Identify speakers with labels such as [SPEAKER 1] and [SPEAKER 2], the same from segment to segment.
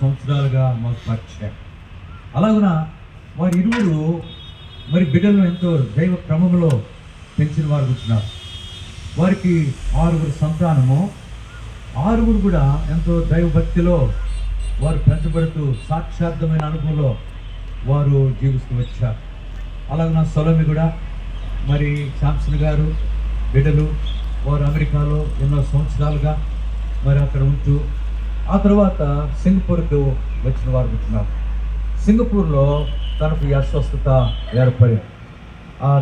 [SPEAKER 1] సంవత్సరాలుగా మాకు పరిచయం. అలాగున వారి ఇరువురు మరి బిడ్డలను ఎంతో దైవ క్రమంలో పెంచిన వారు కూర్చున్నారు వారికి ఆరుగురు సంతానము. ఆరుగురు కూడా ఎంతో దైవభక్తిలో వారు పెంచబడుతూ సాక్షార్థమైన అనుభవంలో వారు జీవిస్తూ వచ్చారు. అలాగే నా సొలమి కూడా మరి శాంసన్ గారు బిడ్డలు వారు అమెరికాలో ఎన్నో సంవత్సరాలుగా మరి అక్కడ ఉంటూ ఆ తర్వాత సింగపూర్కు వచ్చిన వారు వచ్చినారు. సింగపూర్లో తనకు ఈ అస్వస్థత ఏర్పడింది.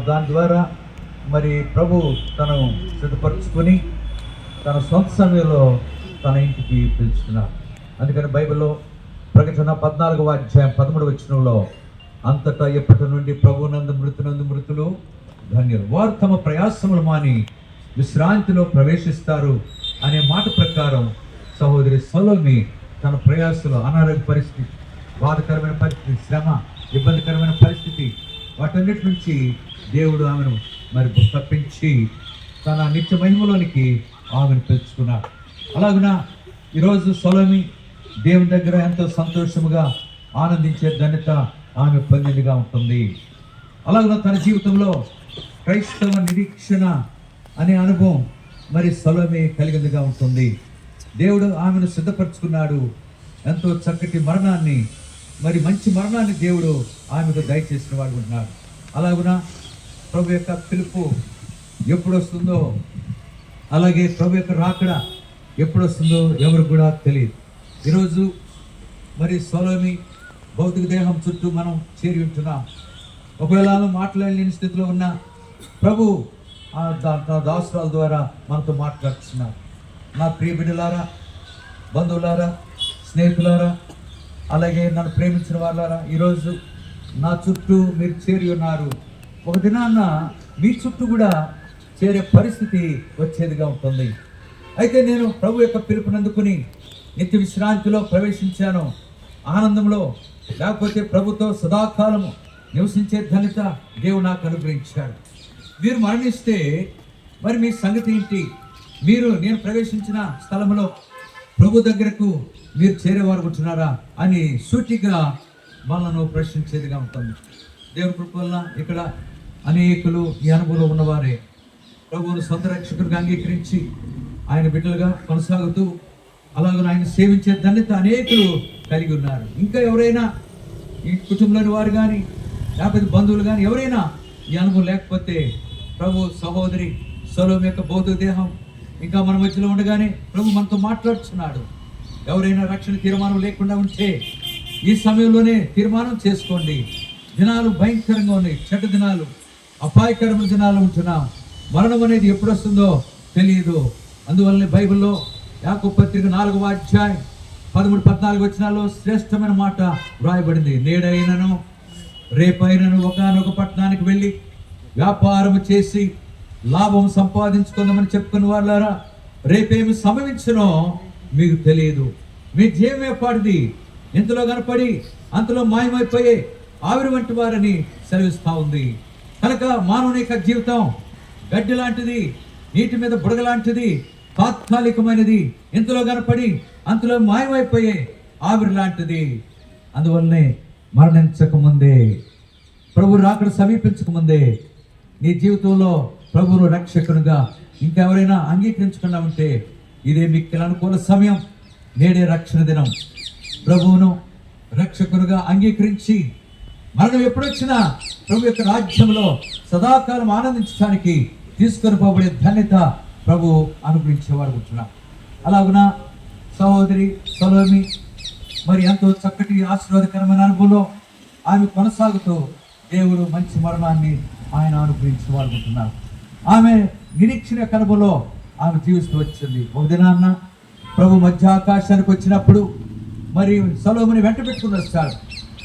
[SPEAKER 1] దాని ద్వారా మరి ప్రభు తను సిద్ధపరచుకొని తన సొంత సమయంలో తన ఇంటికి పిలుచుకున్నారు. అందుకని బైబిల్లో ప్రకటన పద్నాలుగవ అధ్యాయం పదమూడు వచ్చినంలో అంతటా ఎప్పటి నుండి ప్రభునందు మృతునందు మృతులు ధన్యులు. వారు తమ ప్రయాసములు మాని విశ్రాంతిలో ప్రవేశిస్తారు అనే మాట ప్రకారం సహోదరి సొలోమి తన ప్రయాసలో అనారోగ్య పరిస్థితి బాధకరమైన పరిస్థితి శ్రమ ఇబ్బందికరమైన పరిస్థితి వాటన్నిటి నుంచి దేవుడు ఆమెను మరి తప్పించి తన నిత్య మహిమలోనికి ఆమెను పెంచుకున్నాడు. అలాగున ఈరోజు సొలోమి దేవుని దగ్గర ఎంతో సంతోషముగా ఆనందించే ధన్యత ఆమె పొందిందిగా ఉంటుంది. అలాగే తన జీవితంలో క్రైస్తవ నిరీక్షణ అనే అనుభవం మరి సొలోమి కలిగిందిగా ఉంటుంది. దేవుడు ఆమెను సిద్ధపరచుకున్నాడు. ఎంతో చక్కటి మరణాన్ని మరి మంచి మరణాన్ని దేవుడు ఆమెకు దయచేసిన వాడు ఉన్నాడు అలాగున? ప్రభు యొక్క పిలుపు ఎప్పుడు వస్తుందో అలాగే ప్రభు యొక్క రాకడ ఎప్పుడు వస్తుందో ఎవరు కూడా తెలియదు. ఈరోజు మరి సోలోమి భౌతిక దేహం చుట్టూ మనం చేరి ఉంటున్నాం. ఒకవేళ మాట్లాడలేని స్థితిలో ఉన్న ప్రభు దా- దాసురాల ద్వారా మనతో మాట్లాడుతున్నారు. నా ప్రియ బిడ్డలారా బంధువులారా స్నేహితులారా అలాగే నన్ను ప్రేమించిన వాళ్ళారా ఈరోజు నా చుట్టూ మీరు చేరి ఉన్నారు. ఒక దినాన్న మీ చుట్టూ కూడా చేరే పరిస్థితి వచ్చేదిగా ఉంటుంది. అయితే నేను ప్రభు యొక్క పిలుపునందుకుని నిత్య విశ్రాంతిలో ప్రవేశించాను. ఆనందంలో లేకపోతే ప్రభుతో సదాకాలము నివసించే ధనిత దేవుడు నాకు అనుగ్రహించాడు. మీరు మరణిస్తే మరి మీ సంగతి ఏంటి? మీరు నేను ప్రవేశించిన స్థలంలో ప్రభు దగ్గరకు మీరు చేరేవారు ఉంటున్నారా అని సూటిగా వాళ్ళను ప్రశ్నించేదిగా ఉంటుంది. దేవుని కృప వల్ల ఇక్కడ అనేకులు ఈ అనుభవంలో ఉన్నవారే. ప్రభువును సొంత రక్షకుడిగా అంగీకరించి ఆయన బిడ్డలుగా కొనసాగుతూ అలాగే ఆయన సేవించే ధన్యత అనేకులు కలిగి ఉన్నారు. ఇంకా ఎవరైనా ఈ కుటుంబంలోని వారు కానీ లేకపోతే బంధువులు కానీ ఎవరైనా ఈ అనుభవం లేకపోతే ప్రభు సహోదరి సొలం యొక్క బౌద్ధ దేహం ఇంకా మన మధ్యలో ఉండగానే ప్రభు మనతో మాట్లాడుతున్నాడు ఎవరైనా రక్షణ తీర్మానం లేకుండా ఉంటే ఈ సమయంలోనే తీర్మానం చేసుకోండి. దినాలు భయంకరంగా ఉన్నాయి. చెడ్డ దినాలు అపాయకరమైన దినాలు ఉంటున్నాం. మరణం అనేది ఎప్పుడు వస్తుందో తెలియదు. అందువల్లనే బైబిల్లో యాకు పత్రిక నాలుగవ అధ్యాయం పదమూడు పద్నాలుగు వచ్చినాల్లో శ్రేష్టమైన మాట వ్రాయబడింది. నేడైనను రేపైనను ఒకనొక పట్టణానికి వెళ్ళి వ్యాపారం చేసి లాభం సంపాదించుకుందామని చెప్పుకున్న వాళ్ళారా? రేపేమి సంభవించనో మీకు తెలియదు. మీ జీవమే పాడిది. ఇంతలో కనపడి అంతలో మాయమైపోయే ఆవిరి వంటి వారని సెలవిస్తూ ఉంది. కనుక మానవుని యొక్క జీవితం గడ్డి లాంటిది నీటి మీద బుడగ లాంటిది తాత్కాలికమైనది. ఇంతలో కనపడి అంతలో మాయమైపోయే ఆవిరి లాంటిది. అందువల్లనే మరణించకముందే ప్రభు రాకడ సమీపించకముందే నీ జీవితంలో ప్రభువు రక్షకునిగా ఇంకెవరైనా అంగీకరించకుండా ఉంటే ఇదే మీకు అనుకూల సమయం. నేడే రక్షణ దినం. ప్రభువును రక్షకునిగా అంగీకరించి మరణం ఎప్పుడొచ్చినా ప్రభు యొక్క రాజ్యంలో సదాకాలం ఆనందించడానికి తీసుకొని పోబడే ధన్యత ప్రభు అనుగ్రహించేవాడు ఉంటున్నా. అలాగున సహోదరి సలోమి మరి ఎంతో చక్కటి ఆశీర్వాదకరమైన అనుభవంలో ఆమె కొనసాగుతూ దేవుడు మంచి మరణాన్ని ఆయన అనుగ్రహించిన ఆమె నిరీక్షణ కనుమలో ఆమె జీవిస్తూ వచ్చింది. ఒక దినాన్న ప్రభు మధ్య ఆకాశానికి వచ్చినప్పుడు మరి సలోమిని వెంట పెట్టుకున్నారు సార్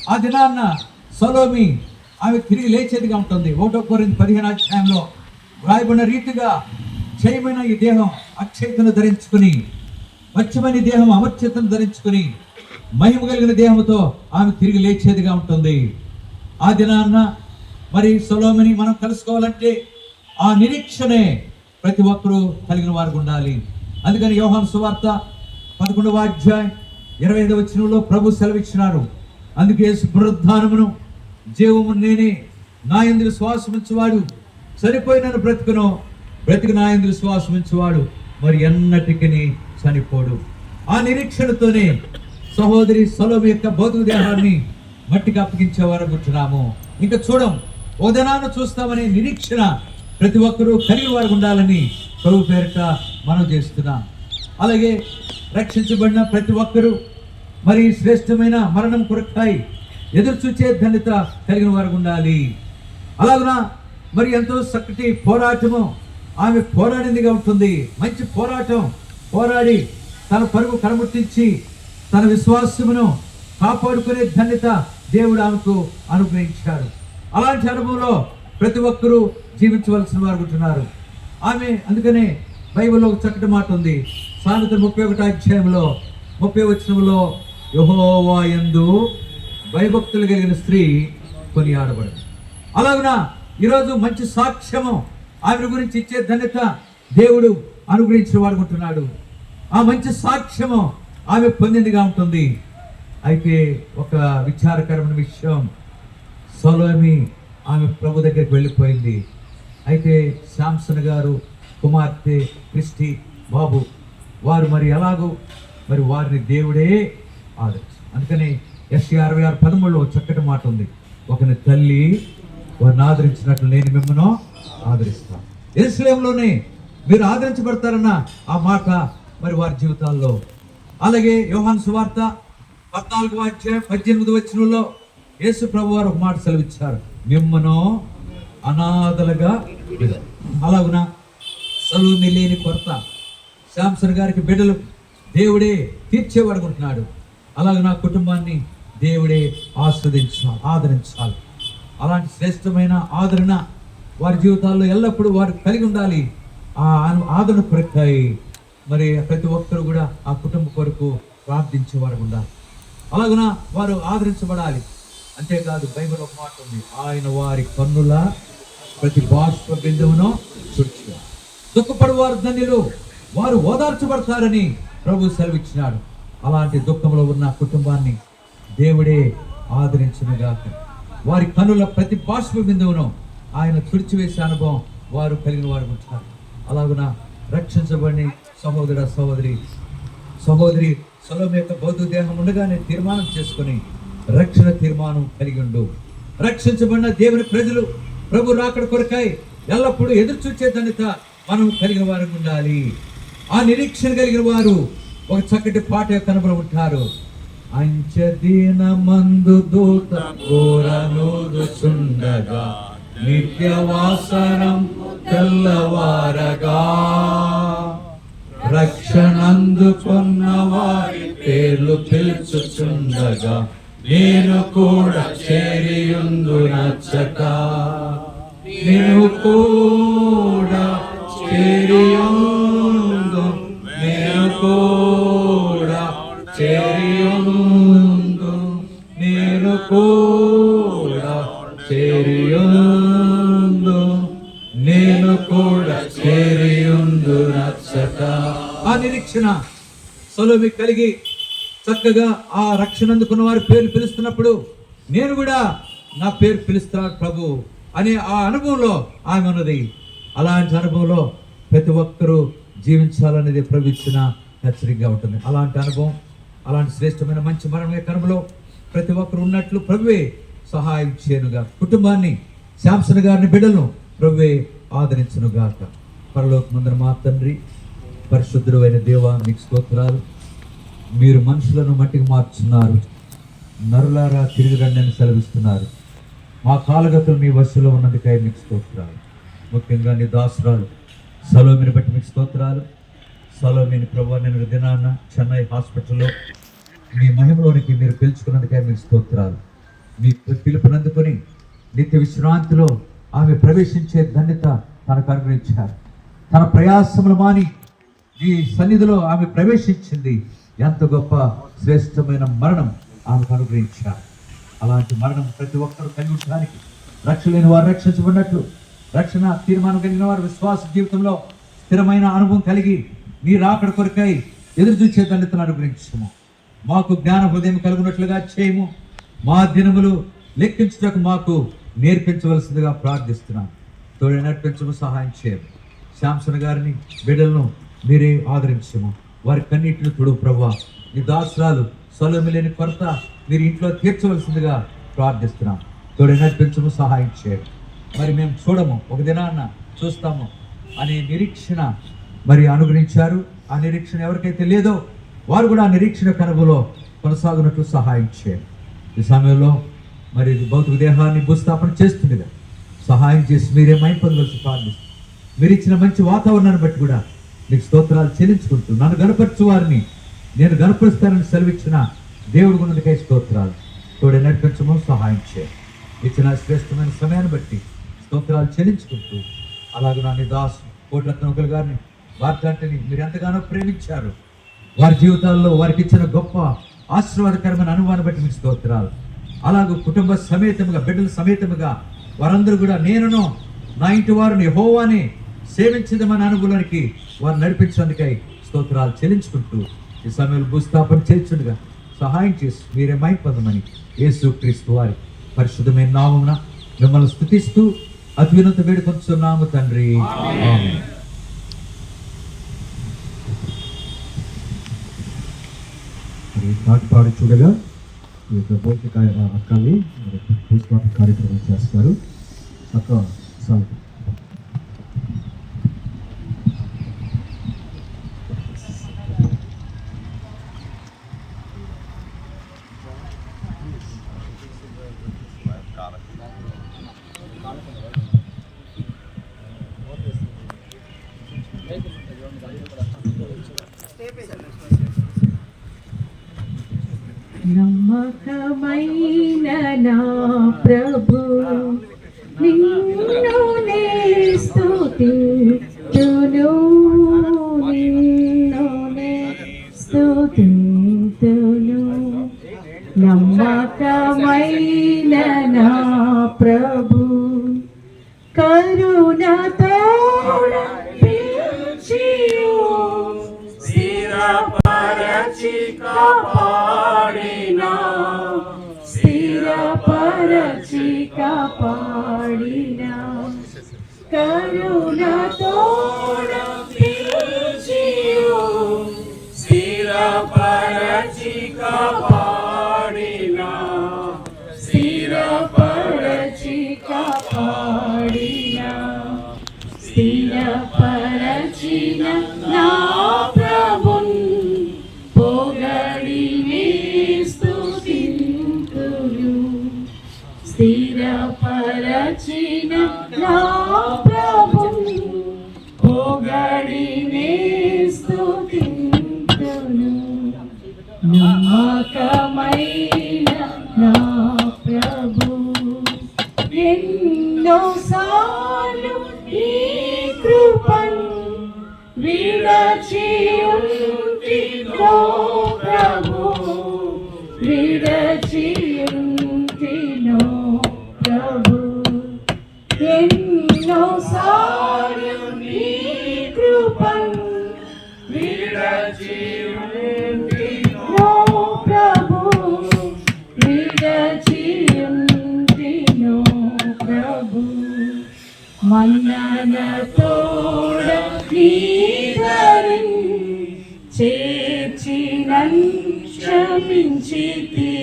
[SPEAKER 1] ఆ దినాన్న సలోమి ఆమె తిరిగి లేచేదిగా ఉంటుంది. ఒకటో కోరింది పదిహేను అధ్యాయంలో రాయబడిన రీతిగా క్షయమైన ఈ దేహం అక్షయతను ధరించుకుని వచ్చమని దేహం అమర్చితను ధరించుకుని మహిమ కలిగిన దేహంతో ఆమె తిరిగి లేచేదిగా ఉంటుంది. ఆ దినాన్న మరి సొలోమిని మనం కలుసుకోవాలంటే ఆ నిరీక్షణే ప్రతి ఒక్కరూ కలిగిన వారికి ఉండాలి. అందుకని యోహాను సువార్త పదకొండవ అధ్యాయం ఇరవై ఐదవ వచ్చినంలో ప్రభు సెలవిచ్చినారు. అందుకే యేసు పునరుద్ధానమును జీవము నేనే నా ఎందు విశ్వాసం చనిపోయినను బ్రతుకును బ్రతికి నా ఎందు విశ్వాసం మరి ఎన్నటికి చనిపోడు. ఆ నిరీక్షణతోనే సహోదరి సొలభ యొక్క భౌతిక దేహాన్ని మట్టికి అప్పగించేవారనుకుంటున్నాము ఇంకా చూడం ఓదనాన్ని చూస్తామనే నిరీక్షణ ప్రతి ఒక్కరూ కలిగి వారు ఉండాలని ప్రభు పేరిట మనం చేస్తున్నాం. అలాగే రక్షించబడిన ప్రతి ఒక్కరూ మరి శ్రేష్టమైన మరణం కొరకాయి ఎదురు చూచే ధన్యత కలిగిన వారు ఉండాలి. అలాగున మరి ఎంతో చక్కటి పోరాటము ఆమె పోరాడిందిగా ఉంటుంది. మంచి పోరాటం పోరాడి తన పరుగు కనముట్టించి తన విశ్వాసమును కాపాడుకునే ధన్యత దేవుడు ఆమెకు అనుగ్రహించాడు. అలాంటి అనుభవంలో ప్రతి ఒక్కరూ జీవించవలసిన వారు ఉంటున్నారు. ఆమె అందుకనే బైబిల్లో ఒక చక్కటి మాట ఉంది. సామెత ముప్పై ఒకటి అధ్యాయంలో ముప్పై వచ్చినంలో యహోవా యందు భయభక్తులు కలిగిన స్త్రీ కొనియాడబడింది. అలాగున ఈరోజు మంచి సాక్ష్యము ఆమె గురించి ఇచ్చే ధన్యత దేవుడు అనుగ్రహించిన వాడుకుంటున్నాడు ఆ మంచి సాక్ష్యము ఆమె పొందిందిగా ఉంటుంది. అయితే ఒక విచారకరమైన విషయం. సలోమి ఆమె ప్రభు దగ్గరికి వెళ్ళిపోయింది. అయితే శాంసన్ గారు కుమార్తె క్రిస్టి బాబు వారు మరి ఎలాగో? మరి వారిని దేవుడే ఆదర్శం అందుకని ఎస్సీ అరవై ఆరు పదమూడులో చక్కటి మాట ఉంది. ఒకని తల్లి వారిని ఆదరించినట్లు నేను మిమ్మల్ని ఆదరిస్తాను. ఎరుసలేంలోనే మీరు ఆదరించబడతారన్న ఆ మాట మరి వారి జీవితాల్లో. అలాగే యోహాన్ సువార్త పద్నాలుగు అధ్యాయం పద్దెనిమిది వచ్చినలో యేసు ప్రభు వారు ఒక మాట సెలవిచ్చారు. మిమ్మను అనాథలుగా అలాగునా అలాగున సలుమి లేని కొరత శాంసన్ గారికి బిడ్డలు దేవుడే తీర్చేవాడుకుంటున్నాడు. అలాగే నా కుటుంబాన్ని దేవుడే ఆస్వాదించాలి ఆదరించాలి. అలాంటి శ్రేష్టమైన ఆదరణ వారి జీవితాల్లో ఎల్లప్పుడూ వారు కలిగి ఉండాలి. ఆ ఆదరణ కొరకాయి మరి ప్రతి ఒక్కరు కూడా ఆ కుటుంబ కొరకు ప్రార్థించేవారు ఉండాలి. అలాగున వారు ఆదరించబడాలి. అంతేకాదు బైబిల్ ఒక మాట ఉంది. ఆయన వారి కన్నుల ప్రతి బాష్ప బిందువును తుడిచి దుఃఖపడు వారు ధన్యులు. వారు ఓదార్చబడతారని ప్రభు సెలవిచ్చినాడు. అలాంటి దుఃఖంలో ఉన్న కుటుంబాన్ని దేవుడే ఆదరించినగాక. వారి కనుల ప్రతి బాష్ప బిందువును ఆయన తుడిచివేసే అనుభవం వారు కలిగిన వారు ఉంటారు. అలాగున రక్షించబడి సహోదర సహోదరి సహోదరి సొలం యొక్క బౌద్ధ దేహం ఉండగానే తీర్మానం చేసుకొని రక్షణ తీర్మానం కలిగి ఉండు. రక్షించబడిన దేవుని ప్రజలు ప్రభు రాకడ కొరకాయి ఎల్లప్పుడూ ఎదురు చూచే ధన్యత మనం కలిగిన వారు ఉండాలి. ఆ నిరీక్షణ కలిగిన వారు ఒక చక్కటి పాట కనబడి ఉంటారు. అంచదీన మందు దూత చుండగా నిత్యవాసనం తెల్లవారగా. రక్షణందుకున్న వారి పేర్లు పిలుచుచుండగా నేను కూడా చేరియుందు నచ్చక. నేను కూడా చేరియుందు నేను కూడా చేరియుందు నేను కూడా చేరియుందు నేను కూడా చేరియుందు నచ్చక. ఆ నిరీక్షణ సొలమి కలిగి చక్కగా ఆ రక్షణ అందుకున్న వారి పేరు పిలుస్తున్నప్పుడు నేను కూడా నా పేరు పిలుస్తున్నాను ప్రభు అనే ఆ అనుభవంలో ఆమె ఉన్నది. అలాంటి అనుభవంలో ప్రతి ఒక్కరూ జీవించాలనేది ప్రభు ఇచ్చిన హెచ్చరికగా ఉంటుంది. అలాంటి అనుభవం అలాంటి శ్రేష్టమైన మంచి మరణమే కర్మలో ప్రతి ఒక్కరు ఉన్నట్లు ప్రభువే సహాయం చేయనుగా. కుటుంబాన్ని శాంసన్ గారిని బిడ్డలను ప్రభువే ఆదరించునుగాక. పరలోక ముందర మా తండ్రి? పరిశుద్ధుడు అయిన దేవ మీకు స్తోత్రాలు. మీరు మనుషులను మట్టికి మార్చున్నారు. నరులారా తిరిగి రండి అని సెలవిస్తున్నారు. మా కాలగతులు మీ వశలో ఉన్నందుకై మీకు స్తోత్రాలు. ముఖ్యంగా నీ దాసురాలు. సలోమిని బట్టి మీకు స్తోత్రాలు. సలోమిని ప్రభు నేను దినాన్న చెన్నై హాస్పిటల్లో మీ మహిమలోనికి మీరు పిలుచుకున్నందుకై మీకు స్తోత్రాలు. మీ పిలుపునందుకొని నిత్య విశ్రాంతిలో ఆమె ప్రవేశించే ధన్యత తనకు అనుగ్రహించారు. తన ప్రయాసములు మాని ఈ సన్నిధిలో ఆమె ప్రవేశించింది. ఎంత గొప్ప శ్రేష్టమైన మరణం ఆమెకు అనుగ్రహించారు. అలాంటి మరణం ప్రతి ఒక్కరు కలిగి ఉండడానికి రక్షలేని వారు రక్షించబడినట్లు రక్షణ తీర్మానం కలిగిన వారు విశ్వాస జీవితంలో స్థిరమైన అనుభవం కలిగి నీ రాకడ కొరకై ఎదురు చూసే దండితను అనుగ్రహించము. మాకు జ్ఞాన హృదయం కలుగునట్లుగా చేయము. మా దినములు లెక్కించుటకు మాకు నేర్పించవలసిందిగా ప్రార్థిస్తున్నాం. తోడే నడిపించము సహాయం చేయము. శాంసన్ గారిని బిడ్డలను మీరే ఆదరించము. వారి కన్నీటిని తుడు ప్రభా ఈ దాసరాలు సొలమి లేని కొరత మీరు ఇంట్లో తీర్చవలసిందిగా ప్రార్థిస్తున్నాం. తోడు నడిపించము సహాయం చేయండి. మరి మేము చూడము ఒక దినాన్న చూస్తాము అనే నిరీక్షణ మరి అనుగ్రహించారు. ఆ నిరీక్షణ ఎవరికైతే లేదో వారు కూడా ఆ నిరీక్షణ కనుగోలో కొనసాగునట్లు సహాయం చేయండి. ఈ సమయంలో మరి భౌతిక దేహాన్ని భూస్థాపన చేస్తుండగా సహాయం చేసి మీరే మైపొందవలసి ప్రార్థిస్తుంది. మీరు ఇచ్చిన మంచి వాతావరణాన్ని బట్టి కూడా మీకు స్తోత్రాలు చెల్లించుకుంటూ నన్ను గనపరచు వారిని. నేను గనపరుస్తానని సెలవిచ్చిన దేవుడు గుణదికై స్తోత్రాలు. తోడే నడిపించము సహాయం చేయండి ఇచ్చిన శ్రేష్టమైన సమయాన్ని బట్టి స్తోత్రాలు చెల్లించుకుంటూ అలాగే నా దాస్ కోట్లత్నొకలు గారిని వార్తంటిని మీరు ఎంతగానో ప్రేమించారు. వారి జీవితాల్లో వారికి ఇచ్చిన గొప్ప ఆశీర్వాదకరమైన అనుభవాన్ని బట్టి మీకు స్తోత్రాలు. అలాగే కుటుంబ సమేతముగా బిడ్డల సమేతముగా వారందరూ కూడా నేనును నా ఇంటి వారిని హోవాని సేవించదమని అనుభవానికి వారు నడిపించినందుకై స్తోత్రాలు చెల్లించుకుంటూ ఈ సమయంలో భూస్థాపన చేర్చుండగా సహాయం చేసి మీరే మైపదమని యేసు క్రీస్తు వారి పరిశుద్ధమైన నామమున మిమ్మల్ని స్థుతిస్తూ అత్యున్నత వేడుకొంచున్నాము తండ్రి.
[SPEAKER 2] పాట పాడి చూడగా ఈ యొక్క భౌతిక అక్కల్ని భూస్థాపన కార్యక్రమం చేస్తారు. అక్క సాగు
[SPEAKER 3] luna toda sira para ti sira para ti caparina నా మన్ననతోడ నీదరిన్ చేర్చినన్ క్షమించితివి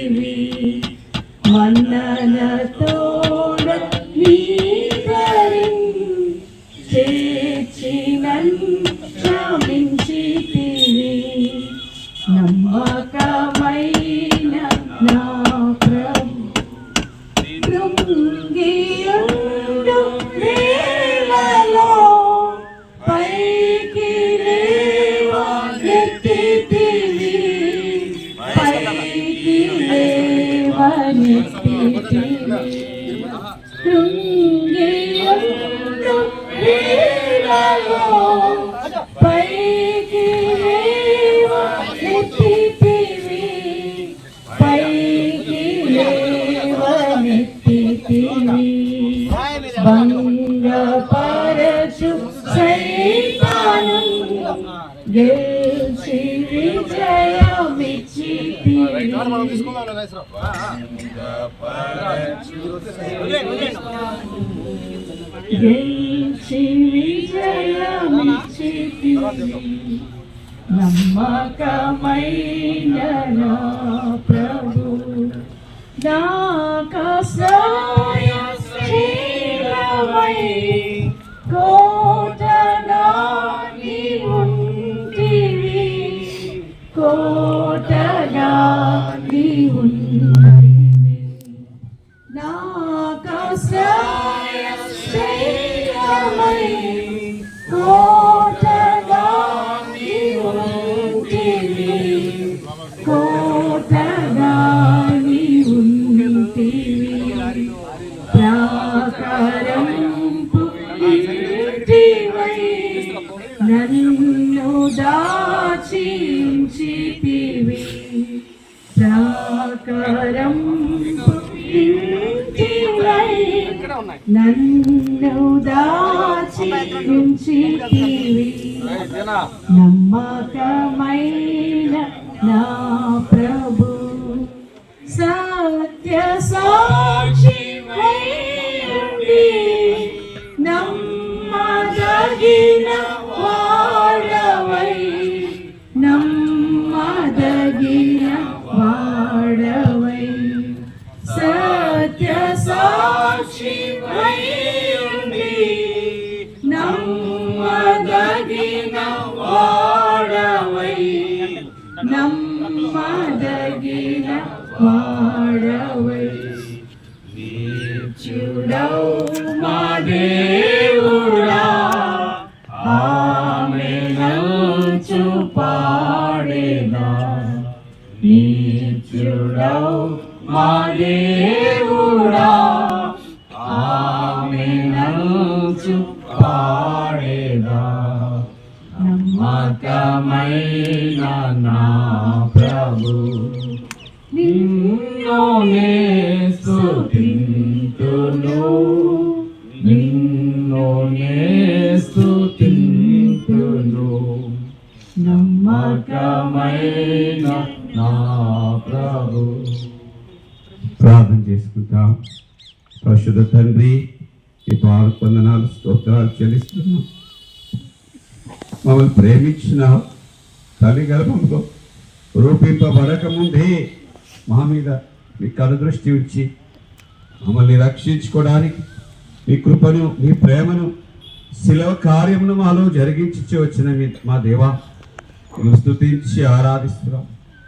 [SPEAKER 3] గెలిచి విజయమిచ్చితివి నమ్మకమైన నా ప్రభు నాకసాయశీలమై కోటగా ఉంటివి. కోటగా ఉంటివి. నన్ను దాచించితివి నమ్మకమైన నా చూడవు మా దేవుడా. ఆమె నంచు పాడేదా. నమ్మకమైన నా ప్రభు నిన్నోనే స్తుతింతును నిన్నోనే స్తుతింతును నమ్మకమైన నా ప్రభు.
[SPEAKER 2] ప్రార్థన చేసుకుంటాం. పరిశుద్ధ తండ్రి ఈ పాలు పొందనాలు స్తోత్రాలు చెల్లిస్తున్నాం. మమ్మల్ని ప్రేమించిన తల్లి గర్భంలో రూపింపబడక ముందే మా మీద మీ కనుదృష్టి ఉంచి మమ్మల్ని రక్షించుకోవడానికి మీ కృపను మీ ప్రేమను శిలవ కార్యమును మాలో జరిగించి వచ్చిన మీ మా దేవా మేము స్తుతించి ఆరాధిస్తున్నాం.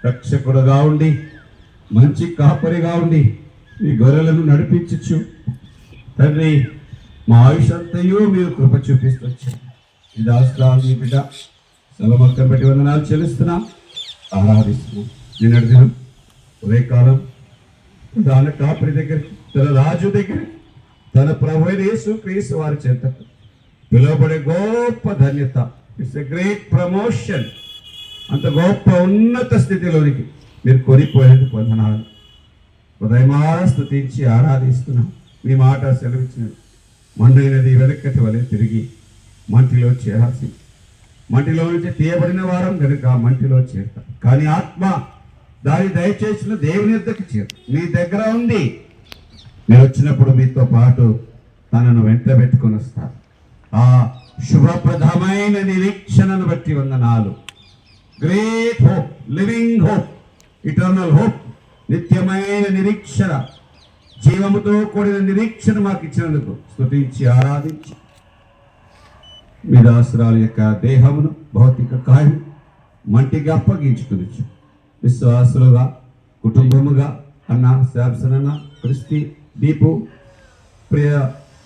[SPEAKER 2] రక్షకుడుగా ఉండి మంచి కాపరిగా ఉండి మీ గొర్రెలను నడిపించచ్చు తండ్రి మా ఆయుష్ అంతయు మీరు కృప చూపిస్తొచ్చు. ఈ దాస్తురాలు మీ బిడ్డ సెలమక్కం పెట్టి వందనాలు చెల్లిస్తున్నాం. ఆరాధిస్తున్నాం నిన్నటి దినం ఉదయకాలం ప్రధాన కాపరి దగ్గర తన రాజు దగ్గర తన ప్రభు యేసు క్రీస్తు వారి చేత పిలువబడే గొప్ప ధన్యత. ఇట్స్ ఎ గ్రేట్ ప్రమోషన్ అంత గొప్ప ఉన్నత స్థితిలోనికి మీరు కొనిపోయేందుకు వందనాలు. ఉదయమార స్థుతించి ఆరాధిస్తున్నాం. మీ మాట సెలవిచ్చిన మండైనది వెనక్కటి వలె తిరిగి మంటిలో చేరాల్సి మంటిలో నుంచి తీయబడిన వారం కనుక మంటిలో చేరుతాం. కానీ ఆత్మ దాని దయచేసిన దేవుని యొద్దకు చేరు మీ దగ్గర ఉంది మీరు వచ్చినప్పుడు మీతో పాటు తనను వెంట పెట్టుకొని వస్తారు ఆ శుభప్రదమైన నిరీక్షణను బట్టి వందనాలు. Great hope living hope eternal hope నిత్యమైన నిరీక్షణ జీవముతో కూడిన నిరీక్షణ మాకు ఇచ్చినందుకు స్థుతించి ఆరాధించి. మీ దాసురాల యొక్క దేహమును భౌతిక కాయం మంటిగా అప్పగించుకునొచ్చు. విశ్వాసులుగా కుటుంబముగా అన్న శాంసనన్న క్రిస్టి దీపు ప్రియ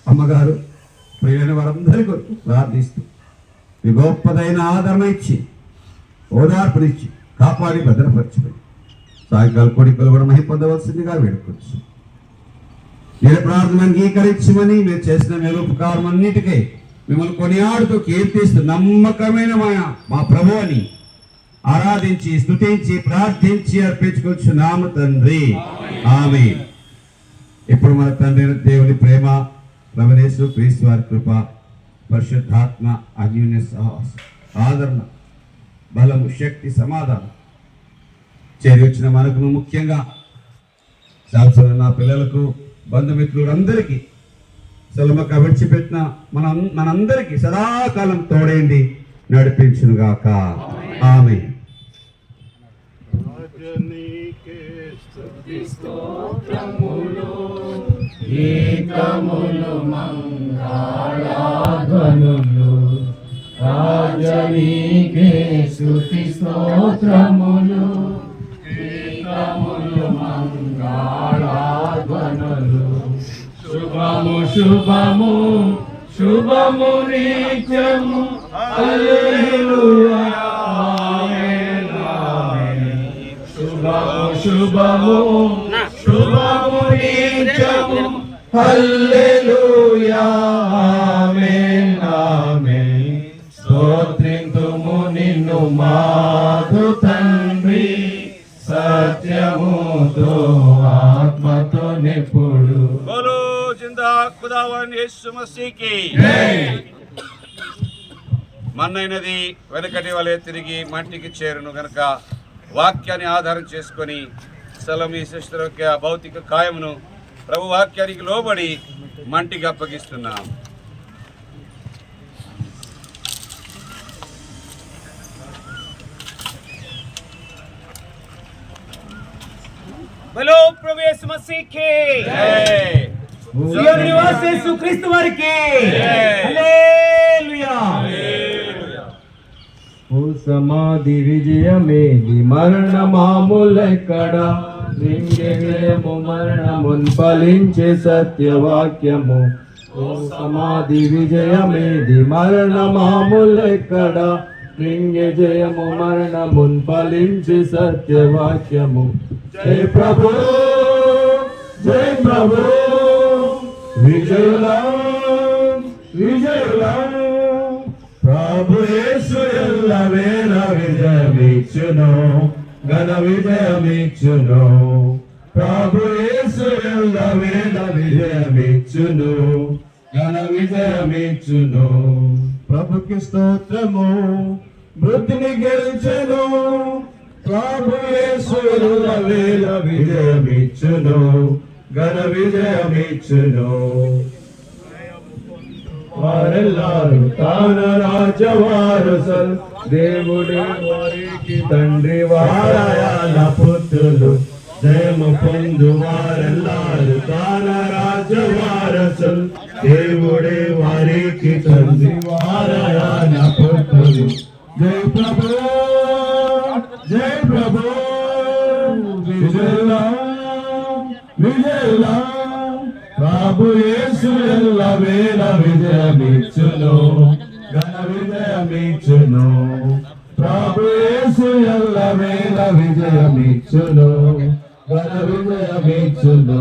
[SPEAKER 2] అమ్మగారు ప్రియమైన వారందరి కొరకు ప్రార్థిస్తూ మీ గొప్పదైన ఆదరణ ఇచ్చి ఓదార్పునిచ్చి కాపాడి భద్రపరచబడి సాయంకాల కోడికలు కూడా మహి పొందవలసిందిగా వేడుకోవచ్చు మీరు ప్రార్థన అంగీకరించమని మీరు చేసిన మేలు ఉపకారం అన్నిటికీ మిమ్మల్ని కొనియాడుతూ కీర్తిస్తూ నమ్మకమైన మా మా ప్రభు అని ఆరాధించి స్తుతించి ప్రార్థించి అర్పించుకోవచ్చు నామ తండ్రి. ఆమె ఇప్పుడు మన తండ్రి దేవుని ప్రేమ రమణేశ్వరు క్రీస్తు వారి కృప పరిశుద్ధాత్మ అన్యూన్య సహవాసం ఆదరణ. బలము శక్తి సమాధానం. చేరి వచ్చిన మనకును ముఖ్యంగా.
[SPEAKER 4] శాంసన్ నా పిల్లలకు బంధుమిత్రులందరికీ అందరికీ సెలవుక విడిచిపెట్టిన మన మనందరికీ సదాకాలం తోడేండి నడిపించునుగాక. ఆమె
[SPEAKER 5] ఏకములు మంగళాధ్వనులు రాజనీకే శృతి స్తోత్రములు. ఏకములు మంగళాధ్వనులు. శుభము శుభము శుభము నిత్యము. శుభము శుభము శుభము నిత్యము. హల్లెలూయా బలముతో ఆత్మతో నిపుడు
[SPEAKER 2] జిందా యేసు మసీకి మన్నైనది వెనకటి వలె తిరిగి మంటికి చేరును గనక వాక్యాన్ని ఆధారం చేసుకొని స్థలం ఈ శిష్యుల భౌతిక కాయమును ప్రభు వాక్యానికి లోబడి మంటికి అప్పగిస్తున్నాం.
[SPEAKER 6] బలో ప్రవేశ మసీకి. సియోను నివాసి యేసు క్రీస్తు వారికి. హల్లెలూయా.
[SPEAKER 5] ఓ సమాధి విజయమేది మరణ మామూలెక్కడ విజయము మరణమున్ ఫలించే సత్యవాక్యము. ఓ సమాధి విజయమేది మరణ మామూలెక్కడ లింగ జయము మరణమున్ ఫలించే సత్యవాక్యము. జై ప్రభు జై ప్రభు. విజయలాం విజయలాం ప్రభు యేసు ఎల్ల వేళ విజయమిచ్చును ఘన విజయమిచ్చును. ప్రభు యేసు ఎల్ల వేళ విజయమిచ్చును ఘన విజయమిచ్చును. ప్రభుకి స్తోత్రము మృతిని గెలిచెను ప్రభు యేసు విజయమిచ్చును ఘన విజయమిచ్చును. వారెల్లారు తాన రాజవారసల్ దేవుడి వారికి తండ్రి వారాయాల పుత్రులు. జయము పొందు వారెల్లారు తాన రాజవారసులు దేవుడి వారికి తండ్రి వారాయాల పుత్రులు. జయ ప్రభు జయ ప్రభు విజయలా విజయలా ప్రభు యేసు ఎల్ల వేల విజయమిచ్చును ఘన విజయమిచ్చును. ప్రభు యేసు ఎల్ల వేల విజయమిచ్చును ఘన విజయమిచ్చును.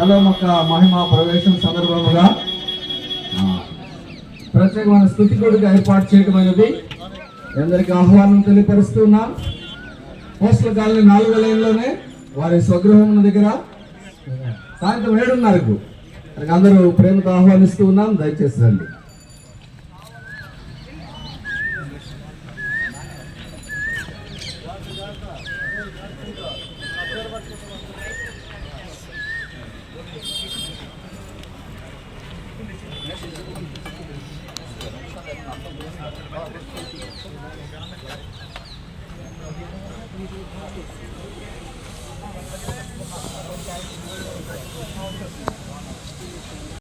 [SPEAKER 5] సెలవు మహిమ ప్రవేశం సందర్భముగా ప్రత్యేకమైన స్థుతి కొడుకు ఏర్పాటు చేయటం అనేది అందరికీ ఆహ్వానం తెలియపరుస్తున్నా. పోస్టుల కాలనీ నాలుగో లైన్లోనే వారి స్వగృహం దగ్గర సాయంత్రం ఏడున్నరకు. అందరూ ప్రేమతో ఆహ్వానిస్తూ ఉన్నాం. దయచేసి రండి.